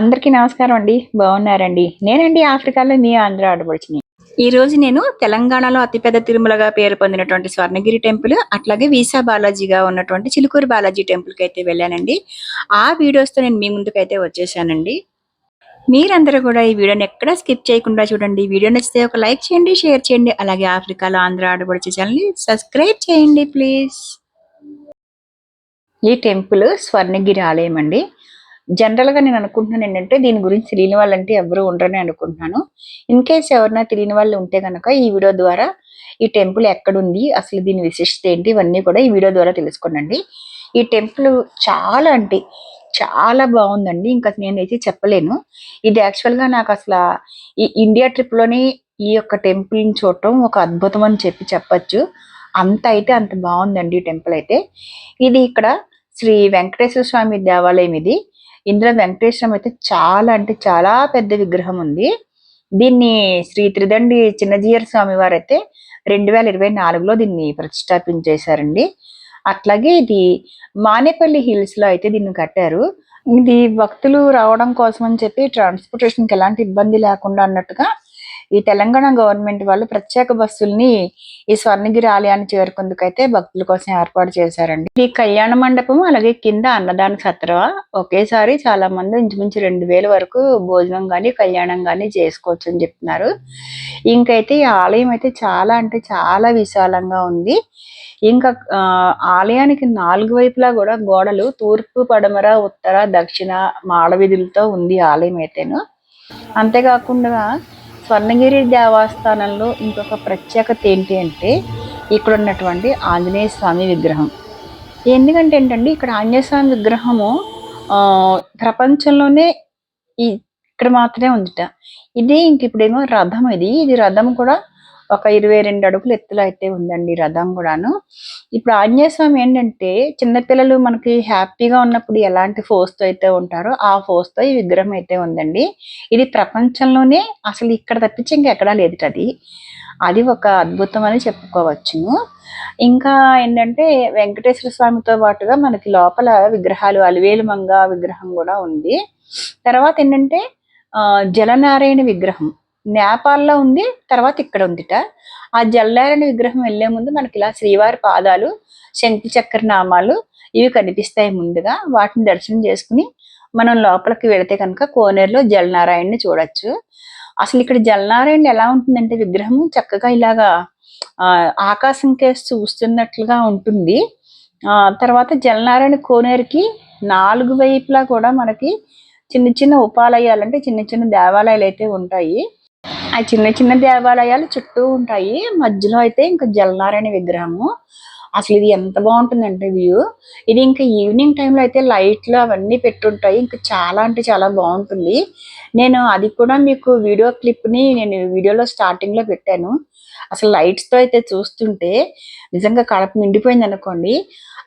అందరికీ నమస్కారం అండి. బాగున్నారండి. నేనండి ఆఫ్రికాలో మీ ఆంధ్ర ఆడపడుచుని. ఈ రోజు నేను తెలంగాణలో అతిపెద్ద తిరుమలగా పేరు పొందినటువంటి స్వర్ణగిరి టెంపుల్ అట్లాగే వీసా బాలాజీగా ఉన్నటువంటి చిలుకూరు బాలాజీ టెంపుల్కి అయితే వెళ్ళానండి. ఆ వీడియోస్తో నేను మీ ముందుకైతే వచ్చేసానండి. మీరందరూ కూడా ఈ వీడియోని ఎక్కడా స్కిప్ చేయకుండా చూడండి. వీడియో నచ్చితే ఒక లైక్ చేయండి షేర్ చేయండి అలాగే ఆఫ్రికాలో ఆంధ్ర ఆడపడిచే ఛానల్ని సబ్స్క్రైబ్ చేయండి ప్లీజ్. ఈ టెంపుల్ స్వర్ణగిరి ఆలయం అండి. జనరల్గా నేను అనుకుంటున్నాను ఏంటంటే దీని గురించి తెలియని వాళ్ళంటే ఎవరు ఉండరని అనుకుంటున్నాను. ఇన్ కేస్ ఎవరైనా తెలియని వాళ్ళు ఉంటే కనుక ఈ వీడియో ద్వారా ఈ టెంపుల్ ఎక్కడుంది అసలు దీని విశిష్టత ఏంటి ఇవన్నీ కూడా ఈ వీడియో ద్వారా తెలుసుకోనండి. ఈ టెంపుల్ చాలా అంటే చాలా బాగుందండి. ఇంకా నేనైతే చెప్పలేను. ఇది యాక్చువల్గా నాకు అసలు ఈ ఇండియా ట్రిప్లోని ఈ యొక్క టెంపుల్ని చూడటం ఒక అద్భుతం అని చెప్పి చెప్పొచ్చు. అంత అయితే అంత బాగుందండి ఈ టెంపుల్ అయితే. ఇది ఇక్కడ శ్రీ వెంకటేశ్వర స్వామి దేవాలయం ఇది. ఇందులో వెంకటేశ్వరం అయితే చాలా అంటే చాలా పెద్ద విగ్రహం ఉంది. దీన్ని శ్రీ త్రిదండి చిన్నజీయర్ స్వామి వారు అయితే రెండు వేల ఇరవై నాలుగులో దీన్ని ప్రతిష్టాపించేశారండి. అట్లాగే ఇది మానేపల్లి హిల్స్లో అయితే దీన్ని కట్టారు. ఇది భక్తులు రావడం కోసం అని చెప్పి ట్రాన్స్పోర్టేషన్కి ఎలాంటి ఇబ్బంది లేకుండా అన్నట్టుగా ఈ తెలంగాణ గవర్నమెంట్ వాళ్ళు ప్రత్యేక బస్సుల్ని ఈ స్వర్ణగిరి ఆలయాన్ని చేరుకుందుకైతే భక్తుల కోసం ఏర్పాటు చేశారండి. ఈ కళ్యాణ మండపం అలాగే కింద అన్నదాన సత్ర ఒకేసారి చాలా మంది ఇంచుమించు రెండు వేల వరకు భోజనం కానీ కళ్యాణం కానీ చేసుకోవచ్చు అని చెప్తున్నారు. ఇంకైతే ఈ ఆలయం అయితే చాలా అంటే చాలా విశాలంగా ఉంది. ఇంకా ఆలయానికి నాలుగు వైపులా కూడా గోడలు తూర్పు పడమర ఉత్తర దక్షిణ మాడవీధులతో ఉంది ఆలయం అయితేను. అంతేకాకుండా స్వర్ణగిరి దేవస్థానంలో ఇంకొక ప్రత్యేకత ఏంటి అంటే ఇక్కడ ఉన్నటువంటి ఆంజనేయ స్వామి విగ్రహం. ఎందుకంటే ఏంటంటే ఇక్కడ ఆంజనేయ స్వామి విగ్రహము ప్రపంచంలోనే ఇక్కడ మాత్రమే ఉందిట. ఇది ఇంక ఇప్పుడేమో రథం ఇది. ఇది రథం కూడా ఒక ఇరవై రెండు అడుగులు ఎత్తులో అయితే ఉందండి రథం కూడాను. ఇప్పుడు ఆంజనేయ స్వామి ఏంటంటే చిన్నపిల్లలు మనకి హ్యాపీగా ఉన్నప్పుడు ఎలాంటి ఫోర్స్తో అయితే ఉంటారో ఆ ఫోర్స్తో ఈ విగ్రహం అయితే ఉందండి. ఇది ప్రపంచంలోనే అసలు ఇక్కడ తప్పించి ఇంకెక్కడా లేదు అది. అది ఒక అద్భుతం అని చెప్పుకోవచ్చును. ఇంకా ఏంటంటే వెంకటేశ్వర స్వామితో పాటుగా మనకి లోపల విగ్రహాలు అలివేలు మంగ విగ్రహం కూడా ఉంది. తర్వాత ఏంటంటే జలనారాయణ విగ్రహం. నేపాల్లో ఉంది తర్వాత ఇక్కడ ఉందిట. ఆ జలనారాయణ విగ్రహం వెళ్ళే ముందు మనకి ఇలా శ్రీవారి పాదాలు శంకు చక్ర నామాలు ఇవి కనిపిస్తాయి ముందుగా. వాటిని దర్శనం చేసుకుని మనం లోపలికి వెళితే కనుక కోనేరులో జలనారాయణని చూడొచ్చు. అసలు ఇక్కడ జలనారాయణ ఎలా ఉంటుందంటే విగ్రహం చక్కగా ఇలాగా ఆకాశం కేసు చూస్తున్నట్లుగా ఉంటుంది. ఆ తర్వాత జలనారాయణ కోనేరుకి నాలుగు వైపులా కూడా మనకి చిన్న చిన్న ఉపాలయాలు అంటే చిన్న చిన్న దేవాలయాలు అయితే ఉంటాయి. ఆ చిన్న చిన్న దేవాలయాలు చుట్టూ ఉంటాయి. మధ్యలో అయితే ఇంకా జలనారాయణ విగ్రహము. అసలు ఇది ఎంత బాగుంటుందంటే వ్యూ. ఇది ఇంకా ఈవినింగ్ టైంలో అయితే లైట్లు అవన్నీ పెట్టుంటాయి. ఇంకా చాలా అంటే చాలా బాగుంటుంది. నేను అది కూడా మీకు వీడియో క్లిప్ని నేను వీడియోలో స్టార్టింగ్లో పెట్టాను. అసలు లైట్స్తో అయితే చూస్తుంటే నిజంగా కడప నిండిపోయింది అనుకోండి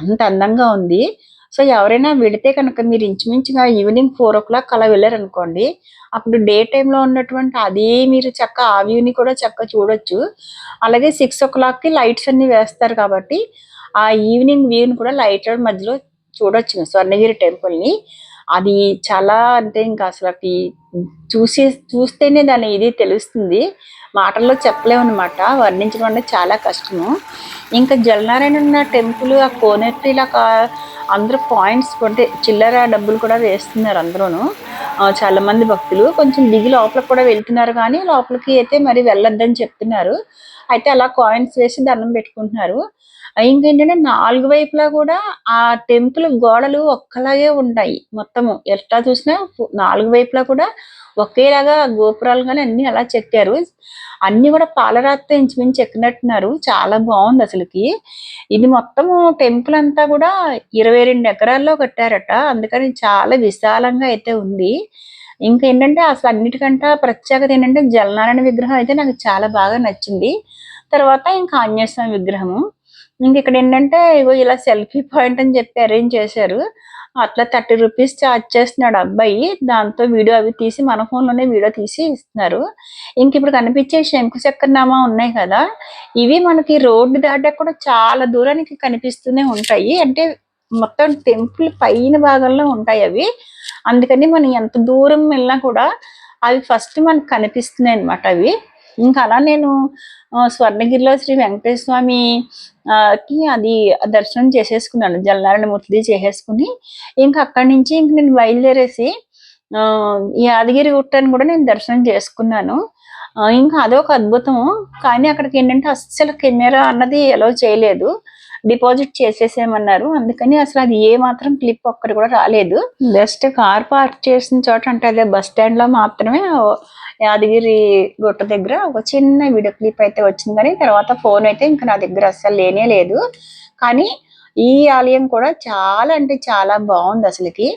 అంత అందంగా ఉంది. సో ఎవరైనా వెళితే కనుక మీరు ఇంచుమించుగా ఈవినింగ్ ఫోర్ ఓ క్లాక్ అలా వెళ్ళారనుకోండి అప్పుడు డే టైంలో ఉన్నటువంటి అదే మీరు చక్క ఆ వ్యూని కూడా చక్క చూడొచ్చు. అలాగే సిక్స్ ఓ క్లాక్కి లైట్స్ అన్ని వేస్తారు కాబట్టి ఆ ఈవినింగ్ వ్యూని కూడా లైట్ మధ్యలో చూడొచ్చు స్వర్ణగిరి టెంపుల్ని అది చాలా అంటే ఇంకా అసలు చూసి చూస్తేనే దాని ఇది తెలుస్తుంది. మాటల్లో చెప్పలేము అనమాట వర్ణించడం అనేది చాలా కష్టము. ఇంకా జలనారాయణ ఉన్న టెంపుల్ ఆ కోనెట్టి ఇలా కా- అందరూ పాయింట్స్ అంటే చిల్లర డబ్బులు కూడా వేస్తున్నారు అందరూను. చాలామంది చాలా మంది భక్తులు. కొంచెం దిగి లోపలికి కూడా వెళ్తున్నారు కానీ లోపలికి అయితే మరి వెళ్ళొద్దని చెప్తున్నారు. అయితే అలా కాయిన్స్ వేసి దండం పెట్టుకుంటున్నారు. ఇంకేంటంటే నాలుగు వైపులా కూడా ఆ టెంపుల్ గోడలు ఒక్కలాగే ఉంటాయి మొత్తము. ఎట్లా చూసినా నాలుగు వైపులా కూడా ఒకేలాగా గోపురాలు కానీ అన్ని అలా చెక్కారు. అన్ని కూడా పాలరాతితో ఇంచుమించు చెక్కినట్టున్నారు. చాలా బాగుంది అసలుకి. ఇది మొత్తము టెంపుల్ అంతా కూడా ఇరవై రెండు ఎకరాల్లో కట్టారట. అందుకని చాలా విశాలంగా అయితే ఉంది. ఇంకా ఏంటంటే అసలు అన్నిటికంటే ప్రత్యేకత ఏంటంటే జలనారాయణ విగ్రహం అయితే నాకు చాలా బాగా నచ్చింది. తర్వాత ఇంకా ఆంజనేయ స్వామి విగ్రహము. ఇంక ఇక్కడ ఏంటంటే ఇగో ఇలా సెల్ఫీ పాయింట్ అని చెప్పి అరేంజ్ చేశారు. అట్లా థర్టీ రూపీస్ ఛార్జ్ చేస్తున్నాడు అబ్బాయి. దాంతో వీడియో అవి తీసి మన ఫోన్లోనే వీడియో తీసి ఇస్తున్నారు. ఇంక ఇప్పుడు కనిపించే శంకు చక్రనామా ఉన్నాయి కదా. ఇవి మనకి రోడ్డు దాటాక కూడా చాలా దూరానికి కనిపిస్తూనే ఉంటాయి. అంటే మొత్తం టెంపుల్ పైన భాగంలో ఉంటాయి అవి. అందుకని మనం ఎంత దూరం వెళ్ళినా కూడా అవి ఫస్ట్ మనకు కనిపిస్తున్నాయి అనమాట అవి. ఇంకా అలా నేను స్వర్ణగిరిలో శ్రీ వెంకటేశ్వర స్వామి కి అది దర్శనం చేసేసుకున్నాను. జలనారాయణ మూర్తిది చేసేసుకుని ఇంకా అక్కడి నుంచి ఇంక నేను బయలుదేరేసి యాదగిరి గుట్టని కూడా నేను దర్శనం చేసుకున్నాను. ఇంకా అదొక అద్భుతం కానీ అక్కడికి ఏంటంటే అస్సలు కెమెరా అన్నది ఎలా చేయలేదు. డిపాజిట్ చేసేసేమన్నారు అందుకని అసలు అది ఏ మాత్రం క్లిప్ ఒక్కటి కూడా రాలేదు. జస్ట్ కార్ పార్క్ చేసిన చోట అంటే అదే బస్ స్టాండ్లో మాత్రమే యాదగిరి గుట్ట దగ్గర ఒక చిన్న వీడియో క్లిప్ అయితే వచ్చింది కానీ తర్వాత ఫోన్ అయితే ఇంకా నా దగ్గర అస్సలు లేనే లేదు. కానీ ఈ ఆలయం కూడా చాలా అంటే చాలా బాగుంది అసలుకి.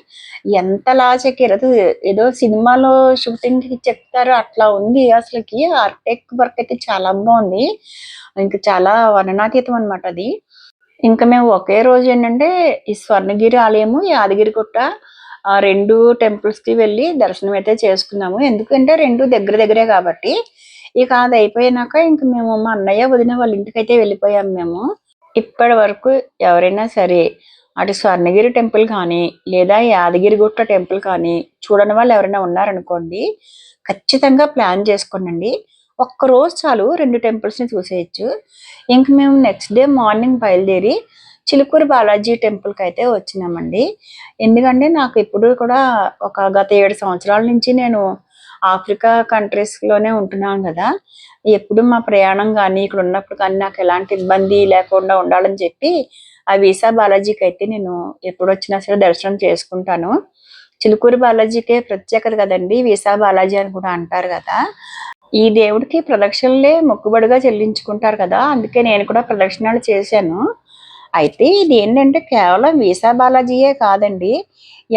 ఎంత చెక్కారు? ఏదో సినిమాలో షూటింగ్కి చెప్తారు అట్లా ఉంది అసలుకి. ఆర్టెక్ వర్క్ అయితే చాలా బాగుంది. ఇంకా చాలా వర్ణనాతీతం అనమాట అది. ఇంకా మేము ఒకే రోజు ఏంటంటే ఈ స్వర్ణగిరి ఆలయము యాదగిరి గుట్ట ఆ రెండు టెంపుల్స్కి వెళ్ళి దర్శనం అయితే చేసుకున్నాము. ఎందుకంటే రెండు దగ్గర దగ్గరే కాబట్టి. ఇక అది అయిపోయినాక ఇంక మేము మా అన్నయ్య వదిన వాళ్ళ ఇంటికి అయితే వెళ్ళిపోయాము మేము. ఇప్పటి వరకు ఎవరైనా సరే అటు స్వర్ణగిరి టెంపుల్ కానీ లేదా యాదగిరి గుట్ట టెంపుల్ కానీ చూడని వాళ్ళు ఎవరైనా ఉన్నారనుకోండి ఖచ్చితంగా ప్లాన్ చేసుకోనండి. ఒక్క రోజు చాలు రెండు టెంపుల్స్ని చూసేయచ్చు. ఇంక మేము నెక్స్ట్ డే మార్నింగ్ బయలుదేరి చిలుకూరు బాలాజీ టెంపుల్కి అయితే వచ్చినామండి. ఎందుకంటే నాకు ఇప్పుడు కూడా ఒక గత ఏడు సంవత్సరాల నుంచి నేను ఆఫ్రికా కంట్రీస్లోనే ఉంటున్నాను కదా. ఎప్పుడు మా ప్రయాణం కానీ ఇక్కడ ఉన్నప్పుడు కానీ నాకు ఎలాంటి ఇబ్బంది లేకుండా ఉండాలని చెప్పి ఆ వీసా బాలాజీకి అయితే నేను ఎప్పుడు వచ్చినా సరే దర్శనం చేసుకుంటాను. చిలుకూరు బాలాజీకే ప్రత్యేకత కదండి వీసా బాలాజీ అని కూడా అంటారు కదా. ఈ దేవుడికి ప్రదక్షిణలే మొక్కుబడిగా చెల్లించుకుంటారు కదా. అందుకే నేను కూడా ప్రదక్షిణాలు చేశాను. అయితే ఇది ఏంటంటే కేవలం వీసా బాలాజీయే కాదండి.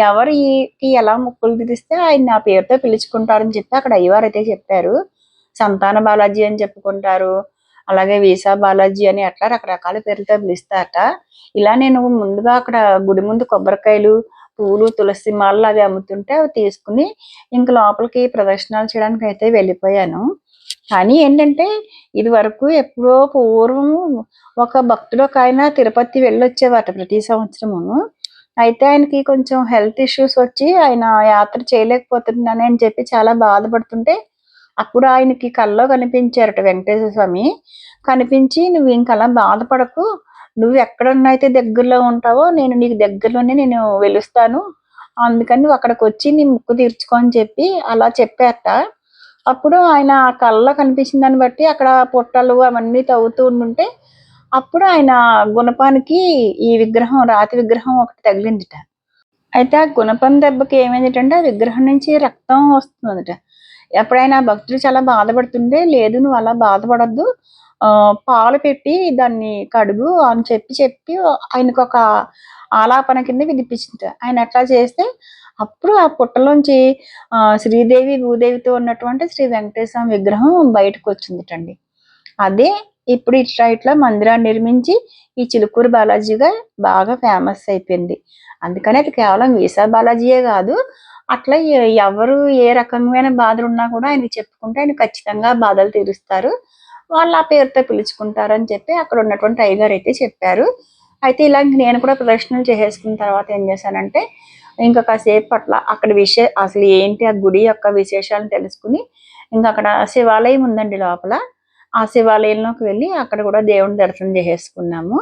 ఎవరికి ఎలా ముక్కులు తీస్తే ఆయన నా పేరుతో పిలుచుకుంటారని చెప్పి అక్కడ అయ్యవారు అయితే చెప్పారు. సంతాన బాలాజీ అని చెప్పుకుంటారు. అలాగే వీసా బాలాజీ అని అట్లా రకరకాల పేర్లతో పిలుస్తారట. ఇలా నేను ముందుగా అక్కడ గుడి ముందు కొబ్బరికాయలు పూలు తులసి మాలలు అవి అమ్ముతుంటే అవి తీసుకుని ఇంక లోపలికి ప్రదర్శనలు చేయడానికి అయితే వెళ్ళిపోయాను. కానీ ఏంటంటే ఇది వరకు ఎప్పుడో పూర్వం ఒక భక్తుడు ఒక ఆయన తిరుపతి వెళ్ళొచ్చేవాట ప్రతి సంవత్సరమును అయితే ఆయనకి కొంచెం హెల్త్ ఇష్యూస్ వచ్చి ఆయన యాత్ర చేయలేకపోతున్నానని అని చెప్పి చాలా బాధపడుతుంటే అప్పుడు ఆయనకి కల్లో కనిపించారట వెంకటేశ్వర స్వామి. కనిపించి నువ్వు ఇంకలా బాధపడకు. నువ్వు ఎక్కడన్నా అయితే దగ్గరలో ఉంటావో నేను నీకు దగ్గరలోనే నేను వెలుస్తాను. అందుకని నువ్వు అక్కడికి వచ్చి నీ ముక్కు తీర్చుకో అని చెప్పి అలా చెప్పారట. అప్పుడు ఆయన కళ్ళ కనిపించిన దాన్ని బట్టి అక్కడ పుట్టలు అవన్నీ తవ్వుతూ ఉండుంటే అప్పుడు ఆయన గుణపానికి ఈ విగ్రహం రాతి విగ్రహం ఒకటి తగిలిందిట. అయితే ఆ గుణపం దెబ్బకి ఏమైందిటంటే ఆ విగ్రహం నుంచి రక్తం వస్తుందట ఎప్పుడైనా భక్తులు చాలా బాధపడుతుంటే లేదు నువ్వు అలా బాధపడద్దు. పాలు పెట్టి దాన్ని కడుగు అని చెప్పి చెప్పి ఆయనకు ఒక ఆలాపన కింద వినిపించింది. ఆయన అట్లా చేస్తే అప్పుడు ఆ పుట్టలోంచి శ్రీదేవి భూదేవితో ఉన్నటువంటి శ్రీ వెంకటేశ్వర విగ్రహం బయటకు వచ్చిందిటండి. అదే ఇప్పుడు ఇట్లా ఇట్లా మందిరాన్ని నిర్మించి ఈ చిలుకూరు బాలాజీగా బాగా ఫేమస్ అయిపోయింది. అందుకని అది కేవలం వీసా బాలాజీయే కాదు అట్లా ఎవరు ఏ రకమైన బాధలు ఉన్నా కూడా ఆయనకి చెప్పుకుంటే ఆయన ఖచ్చితంగా బాధలు తీరుస్తారు. వాళ్ళు ఆ పేరుతో పిలుచుకుంటారని చెప్పి అక్కడ ఉన్నటువంటి అయ్యగారు అయితే చెప్పారు. అయితే ఇలా నేను కూడా ప్రదర్శనలు చేసేసుకున్న తర్వాత ఏం చేశానంటే ఇంకా కాసేపు అట్లా అక్కడ విషయ అసలు ఏంటి ఆ గుడి యొక్క విశేషాలను తెలుసుకుని ఇంకా అక్కడ శివాలయం ఉందండి లోపల. ఆ శివాలయంలోకి వెళ్ళి అక్కడ కూడా దేవుడిని దర్శనం చేసేసుకున్నాము.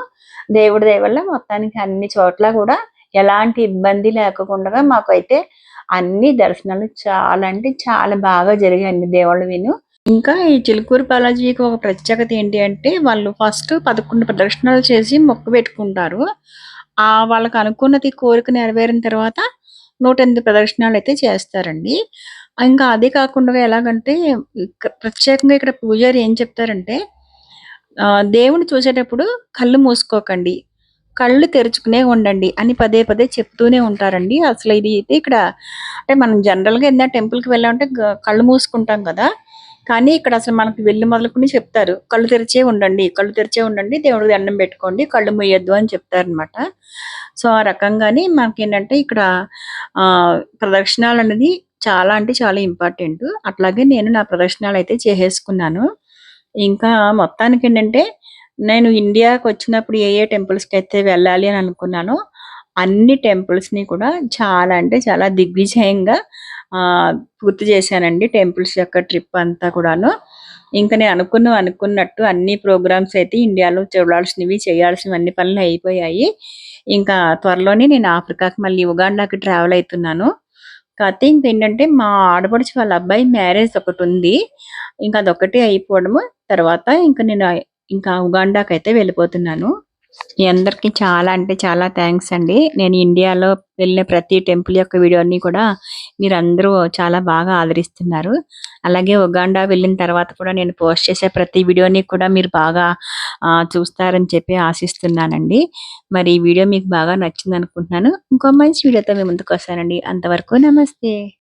దేవుడి దయ వల్ల మొత్తానికి అన్ని చోట్ల కూడా ఎలాంటి ఇబ్బంది లేకుండా మాకైతే అన్ని దర్శనాలు చాలా అంటే చాలా బాగా జరిగాయండి. దేవుళ్ళు దేవుళ్ళ విను. ఇంకా ఈ చిలుకూరు బాలాజీకి ఒక ప్రత్యేకత ఏంటి అంటే వాళ్ళు ఫస్ట్ పదకొండు ప్రదక్షిణాలు చేసి మొక్కు పెట్టుకుంటారు. ఆ వాళ్ళకి అనుకున్నది కోరిక నెరవేరిన తర్వాత నూట ఎనిమిది ప్రదక్షిణాలు అయితే చేస్తారండి. ఇంకా అదే కాకుండా ఎలాగంటే ప్రత్యేకంగా ఇక్కడ పూజారి ఏం చెప్తారంటే దేవుని చూసేటప్పుడు కళ్ళు మూసుకోకండి కళ్ళు తెరుచుకునే ఉండండి అని పదే పదే చెప్తూనే ఉంటారండి. అసలు ఇది అయితే ఇక్కడ అంటే మనం జనరల్గా ఏదైనా టెంపుల్కి వెళ్ళామంటే కళ్ళు మూసుకుంటాం కదా. కానీ ఇక్కడ అసలు మనకి వెళ్ళి మొదలుకుని చెప్తారు కళ్ళు తెరిచే ఉండండి కళ్ళు తెరిచే ఉండండి దేవుడికి దండం పెట్టుకోండి కళ్ళు మూయొద్దు అని చెప్తారనమాట సో ఆ రకంగానే మనకి ఏంటంటే ఇక్కడ ప్రదక్షిణాలు అనేది చాలా అంటే చాలా ఇంపార్టెంట్. అట్లాగే నేను నా ప్రదక్షిణాలు అయితే చేసేసుకున్నాను. ఇంకా మొత్తానికి ఏంటంటే నేను ఇండియాకి వచ్చినప్పుడు ఏ ఏ టెంపుల్స్కి కి అయితే వెళ్ళాలి అని అనుకున్నానో అన్ని టెంపుల్స్‌ని కూడా చాలా అంటే చాలా దిగ్విజయంగా పూర్తి చేశానండి. టెంపుల్స్ యొక్క ట్రిప్ అంతా కూడాను. ఇంకా నేను అనుకున్న అనుకున్నట్టు అన్ని ప్రోగ్రామ్స్ అయితే ఇండియాలో చూడాల్సినవి, చేయాల్సినవి అన్ని పనులు అయిపోయాయి. ఇంకా త్వరలోనే నేను ఆఫ్రికాకి మళ్ళీ ఉగాండాకి ట్రావెల్ అవుతున్నాను కాకపోతే ఇంకేంటంటే మా ఆడపడుచు వాళ్ళ అబ్బాయి మ్యారేజ్ ఒకటి ఉంది ఇంకా అదొకటి అయిపోవడము. తర్వాత ఇంకా నేను ఇంకా ఉగాండాకి అయితే వెళ్ళిపోతున్నాను. మీ అందరికి చాలా అంటే చాలా థ్యాంక్స్ అండి. నేను ఇండియాలో వెళ్ళిన ప్రతి టెంపుల్ యొక్క వీడియోని కూడా మీరందరూ చాలా బాగా ఆదరిస్తున్నారు. అలాగే ఉగాండా వెళ్ళిన తర్వాత కూడా నేను పోస్ట్ చేసే ప్రతి వీడియోని కూడా మీరు బాగా చూస్తారని చెప్పి ఆశిస్తున్నానండి. మరి ఈ వీడియో మీకు బాగా నచ్చిందనుకుంటున్నాను. ఇంకో మంచి వీడియోతో మేము ముందుకు వస్తానండి అంతవరకు నమస్తే.